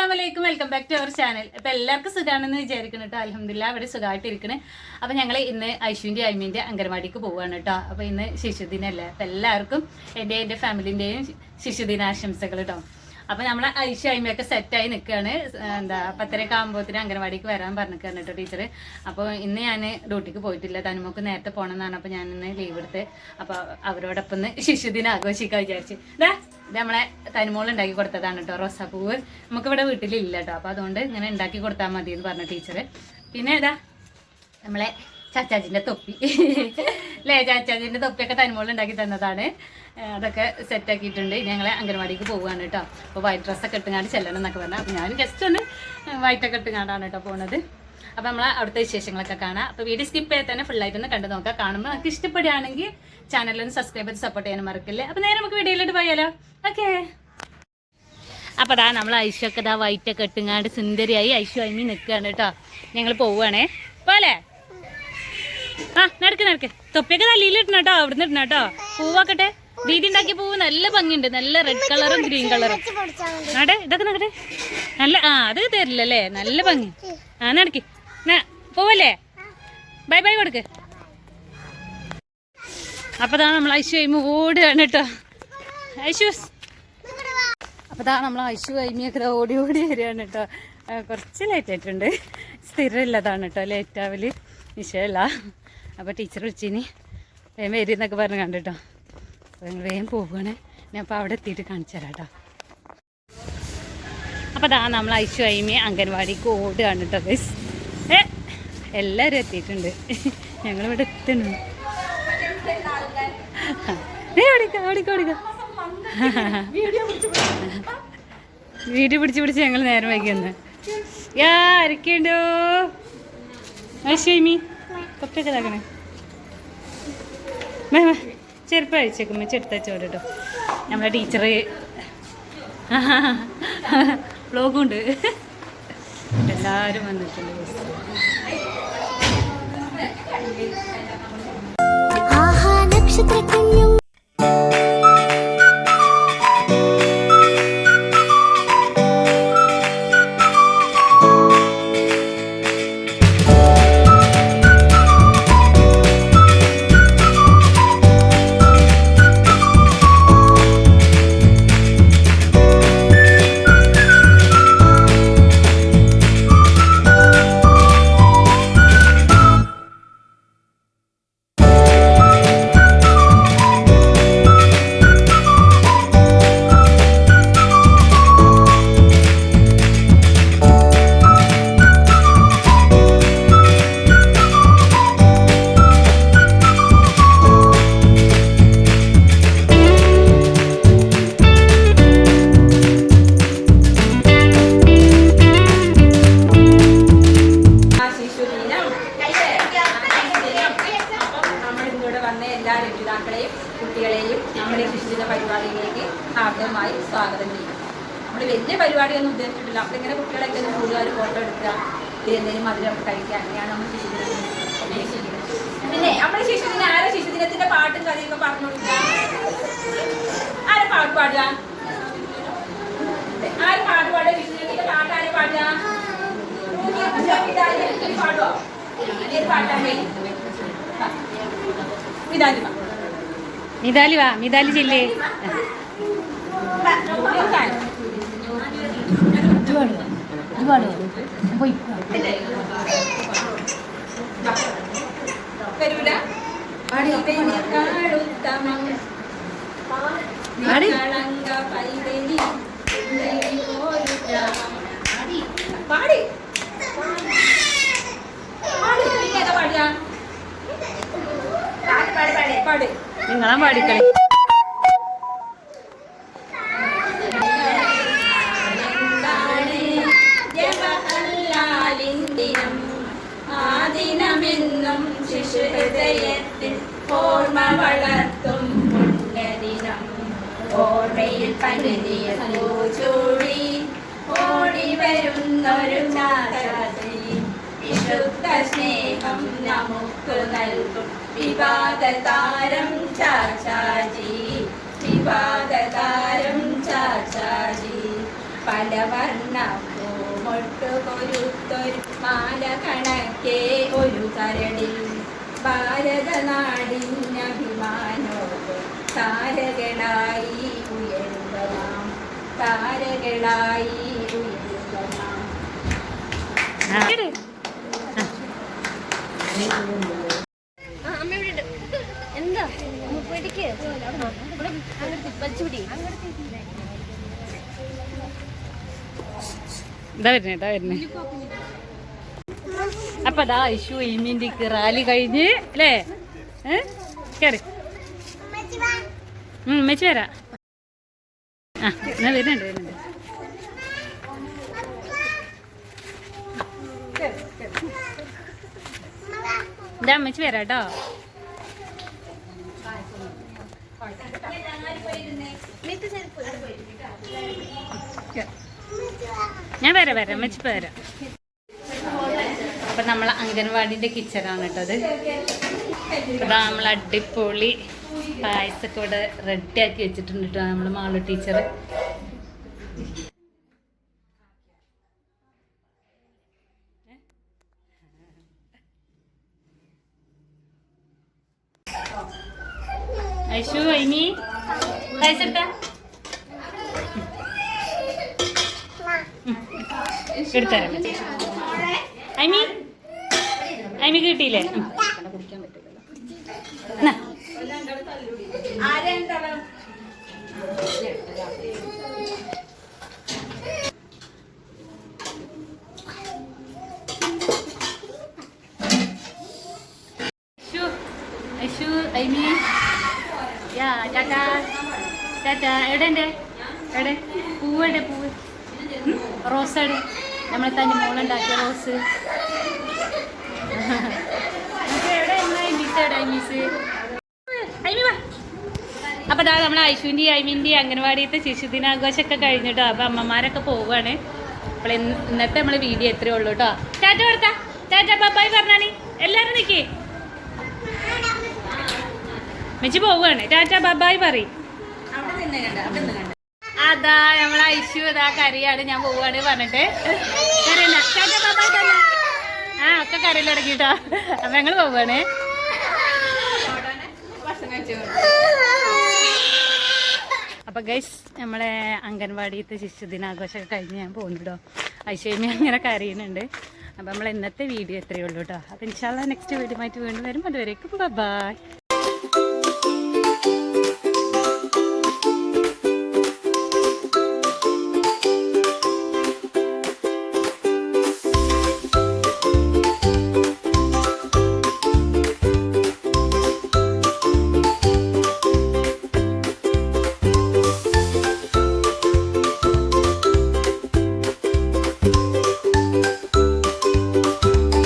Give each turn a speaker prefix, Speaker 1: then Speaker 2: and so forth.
Speaker 1: അസ്സാമലൈക്കും welcome back to our channel അപ്പൊ എല്ലാവർക്കും സുഖാണെന്ന് വിചാരിക്കുന്നു കേട്ടോ അലഹമില്ല അവിടെ സുഖമായിട്ടിരിക്കണ് അപ്പോൾ ഞങ്ങൾ ഇന്ന് ഐശുവിന്റെ അമ്മീന്റെ അംഗനവാടിക്ക് പോവുകയാണ് കേട്ടോ അപ്പോൾ ഇന്ന് ശിശുദിനല്ലേ. അപ്പം എല്ലാവർക്കും എന്റെ എന്റെ ഫാമിലിന്റെയും ശിശുദിനാശംസകൾ കേട്ടോ അപ്പം നമ്മൾ ഐശു ഐമയൊക്കെ സെറ്റായി നിൽക്കുകയാണ് എന്താ പത്തരയൊക്കെ ആകുമ്പോഴത്തേന് അംഗനവാടിക്ക് വരാൻ പറഞ്ഞിരിക്കുകയാണ് കേട്ടോ ടീച്ചർ അപ്പോൾ ഇന്ന് ഞാൻ ഡ്യൂട്ടിക്ക് പോയിട്ടില്ല. തനുമൊക്കെ നേരത്തെ പോകണമെന്നാണ് അപ്പോൾ ഞാൻ ഇന്ന് ലീവ് എടുത്ത് അപ്പോൾ അവരോടൊപ്പം ഒന്ന് ശിശുദിനം ആഘോഷിക്കാൻ വിചാരിച്ചു. ഇത് നമ്മളെ തനിമോൾ ഉണ്ടാക്കി കൊടുത്തതാണ് കേട്ടോ റോസാപ്പൂവ്. നമുക്ക് ഇവിടെ വീട്ടിലില്ല കേട്ടോ അപ്പോൾ അതുകൊണ്ട് ഇങ്ങനെ ഉണ്ടാക്കി കൊടുത്താൽ മതി എന്ന് പറഞ്ഞ ടീച്ചർ പിന്നെ ഇതാ നമ്മളെ ചാച്ചാജിന്റെ തൊപ്പി. അല്ലേ ചാച്ചാജിന്റെ തൊപ്പിയൊക്കെ തനിമോൾ ഉണ്ടാക്കി തന്നതാണ്. അതൊക്കെ സെറ്റ് ആക്കിയിട്ടുണ്ട്. ഇനി ഞങ്ങളെ അംഗൻവാടിക്ക് പോവുകയാണ് കേട്ടോ അപ്പോൾ വൈറ്റ് ഡ്രസ്സൊക്കെ ഇട്ടുങ്ങാണ്ട് ചെല്ലണം എന്നൊക്കെ പറഞ്ഞാൽ ഞാൻ ജസ്റ്റ് ഒന്ന് വൈറ്റൊക്കെ ഇട്ടുങ്ങാണ്ടാണ് കേട്ടോ പോണത്. അപ്പോൾ നമ്മൾ അവിടുത്തെ വിശേഷങ്ങളൊക്കെ കാണാം. അപ്പോൾ വീഡിയോ സ്കിപ്പ് ചെയ്ത് തന്നെ ഫുള്ളായിട്ട് ഒന്ന് കണ്ടു നോക്കാം. കാണുമ്പോൾ നമുക്ക് ഇഷ്ടപ്പെടുകയാണെങ്കിൽ ചാനലൊന്ന് സബ്സ്ക്രൈബ് ചെയ്ത് സപ്പോർട്ട് ചെയ്യാൻ മറക്കില്ലേ? അപ്പോൾ നേരെ നമുക്ക് വീഡിയോയിലോട്ട് പോയാലോ? ഓക്കേ അപ്പോൾ അതാ നമ്മൾ ഐശൊക്കെ ഇതാ വൈറ്റൊക്കെ ഇട്ടുങ്ങാണ്ട് സുന്ദരിയായി ഐശു അമ്മി നിൽക്കുകയാണ് കേട്ടോ. ഞങ്ങൾ പോവുകയാണേ. പോലെ ആ നടക്ക് നടക്ക്. തൊപ്പിയൊക്കെ തല്ലിയിലിടണം കേട്ടോ അവിടുന്ന് ഇടണം കേട്ടോ. പൂവാക്കട്ടെ. ദീദി ഉണ്ടാക്കിയ പൂവ് നല്ല ഭംഗിയുണ്ട്. നല്ല റെഡ് കളറും ഗ്രീൻ കളറും നടേ ഇതൊക്കെ നടക്കട്ടെ നല്ല ആ അത് തരില്ലല്ലേ? നല്ല ഭംഗി. ആ നടക്ക്. പോവല്ലേ? ബൈ ബൈ കൊടുക്ക്. അപ്പൊ ദാ നമ്മൾ ഐശു അയിമ ഓടുകയാണ് കേട്ടോ. ഐശു. അപ്പോൾ ദാ നമ്മൾ ഐശു അയിമിയൊക്കെ ഓടി ഓടി വരികയാണ് കേട്ടോ. കുറച്ച് ലേറ്റ് ആയിട്ടുണ്ട്. സ്ഥിരമില്ലതാണ് കേട്ടോ ലേറ്റ് ആവൽ. വിഷയമല്ല അപ്പോൾ ടീച്ചർ വിളിച്ചിനി. വേഗം വരി എന്നൊക്കെ പറഞ്ഞ് കണ്ടിട്ടോ അപ്പോൾ ഞങ്ങൾ വേഗം പോവുകയാണ് ഞാൻ അപ്പോൾ അവിടെ എത്തിയിട്ട് കാണിച്ചു തരാം കേട്ടോ. അപ്പോൾ അതാ നമ്മൾ ഐശു അയിമി അംഗൻവാടിക്ക് ഓടുകയാണ് കേട്ടോ എല്ലാവരും എത്തിയിട്ടുണ്ട് ഞങ്ങളിവിടെ എത്തുന്നുണ്ട് വീട് വീഡിയോ പിടിച്ച് പിടിച്ച് ഞങ്ങൾ നേരം വൈകിയെന്ന് യാ ആരൊക്കെയുണ്ടോ ഐശ്വമി തൊപ്പൊക്കെ ഇതാക്കണേ ചെരുപ്പ് അഴിച്ചേക്കുമ്പോ ചെറുത്തച്ചോട് കേട്ടോ നമ്മളെ ടീച്ചറ് ബ്ലോഗുണ്ട് എല്ലാവരും വന്നിട്ടുണ്ട്
Speaker 2: വന്ന എല്ലാ രക്ഷിതാക്കളെയും കുട്ടികളെയും നമ്മുടെ ശിശുദിന പരിപാടിയിലേക്ക് ഹാർദവമായി സ്വാഗതം ചെയ്യും നമ്മൾ വലിയ പരിപാടിയൊന്നും ഉദ്ദേശിച്ചിട്ടില്ല. നമ്മളിങ്ങനെ കുട്ടികളൊക്കെ ഒന്ന് കൂടുതൽ ഫോട്ടോ എടുക്കുക. എന്തെങ്കിലും മധുരം കഴിക്കുക. അങ്ങനെയാണ് നമ്മൾ ശിശുദിനം. പിന്നെ നമ്മുടെ ശിശുദിനം ആരെ ശിശുദിനത്തിന്റെ പാട്ടും കഥയൊക്കെ പറഞ്ഞു കൊടുക്കുക? ആരെ പാട്ട് പാടുക? ആര് പാട്ട് പാടുക? ശിശുദിനത്തിന്റെ പാട്ട് ആര് പാടുക? ഏത് പാട്ടാണ്?
Speaker 1: മിതാലി വാ മിതാലി ചെല്ലേ.
Speaker 2: വരൂല കാടുത്തമം കളങ്ക പൈതലി ഒരു ഗ്രാമം. പാടി പാടി നീ ഏതാ പാടുക പാടി പാടി പാടി പാടി
Speaker 1: നിങ്ങളാ പാടിക്കളി.
Speaker 2: എന്താണ് ജവഹർലാലിന്ദിനം? ആ ദിനമെന്നും ശിശുഹൃദയത്തിൽ ഓർമ്മ വളർത്തും പുണ്യദിനം. ഓർമ്മയിൽ പകുതിയ ചൂടി ഓടി വരുന്നൊരു ചാചാതി വിശുദ്ധ സ്നേഹം നമുക്ക് നൽകും. വിവാദതാരം ചാച്ചാജി വിവാദതാരം ചാച്ചാജി പല വർണ പൂമൊട്ടു മാല കണക്കെ ഒരു കരടിൽ ഭാരതനാടിനഭിമാനോട് താരകളായി ഉയരുക നാം താരകളായി ഉയരുക നാം
Speaker 1: ആ. ഇട്.
Speaker 3: എന്താ പേടിക്ക് വലിച്ചുപിടി
Speaker 1: ഇതാ വരുന്നേ ഇതാ വരുന്നേ. അപ്പൊ അതാ ഇഷു ഇമ്മിന്റെ റാലി കഴിഞ്ഞ് അല്ലേ? കേറി. ഉം മെച്ച് വരാ. ആ എന്നാ വരുന്നുണ്ട് വരുന്നുണ്ട്. ഇതാ മെച്ച് വരാം കേട്ടോ. ഞാൻ വരാം വരാം. മെച്ച് വരാം. അപ്പൊ നമ്മളെ അംഗൻവാടിന്റെ കിച്ചണാണ് കേട്ടത് അപ്പൊ നമ്മൾ അടിപൊളി പായസൊക്കെ ഇവിടെ റെഡി ആക്കി വെച്ചിട്ടുണ്ട് കേട്ടോ നമ്മൾ മാളു ടീച്ചർ. ഐശു ഐനി പായസം എടുത്താ? എടുത്തരാം ഐമി ഐമി കിട്ടിയില്ലേ ഐമി. യാ, ടാറ്റാ. ടാറ്റാ. എവിടെ? എവിടെ? പൂവ് എവിടെ പൂവ്? റോസ് എവിടെ നമ്മളെ തന്നെ മോളുണ്ടാക്കിയ റോസ്. അപ്പൊ അതാ നമ്മളെ ഐശുവിന്റെ ഐമിന്റെ അംഗനവാടിയത്തെ ശിശുദിനാഘോഷമൊക്കെ കഴിഞ്ഞിട്ടോ അപ്പൊ അമ്മമാരൊക്കെ പോവുകയാണ്. അപ്പോൾ ഇന്നത്തെ നമ്മളെ വീഡിയോ എത്രയേ ഉള്ളൂ കേട്ടോ ടാറ്റ കൊടുത്താ. ടാറ്റ ബബായ് പറഞ്ഞാണി എല്ലാവരും നിൽക്കേ മെച്ചി പോവുകയാണ്. ടാറ്റ ബബായ് പറയും.
Speaker 2: അവിടെ കണ്ട? അവിടെ
Speaker 1: അതാ നമ്മളെ ഐശു ഇതാ കറിയാണ് ഞാൻ പോവാണ് പറഞ്ഞിട്ട്. ആ ഒക്കെ കരയിൽ ഇടക്കിട്ടോ അപ്പൊ ഞങ്ങൾ പോവാണ്. അപ്പൊ ഗൈസ് നമ്മളെ അംഗൻവാടിയത്തെ ശിശുദിനാഘോഷമൊക്കെ കഴിഞ്ഞ് ഞാൻ പോകുന്നുണ്ടോ ഐശ്വര്യ അങ്ങനെ കരയുന്നുണ്ട്. അപ്പൊ നമ്മൾ ഇന്നത്തെ വീഡിയോ എത്രയേ ഉള്ളൂ കേട്ടോ അപ്പൊ ഇൻഷാല്ല നെക്സ്റ്റ് വീഡിയോ ആയിട്ട് വീണ്ടും വരും. അതുവരേക്കും ബൈ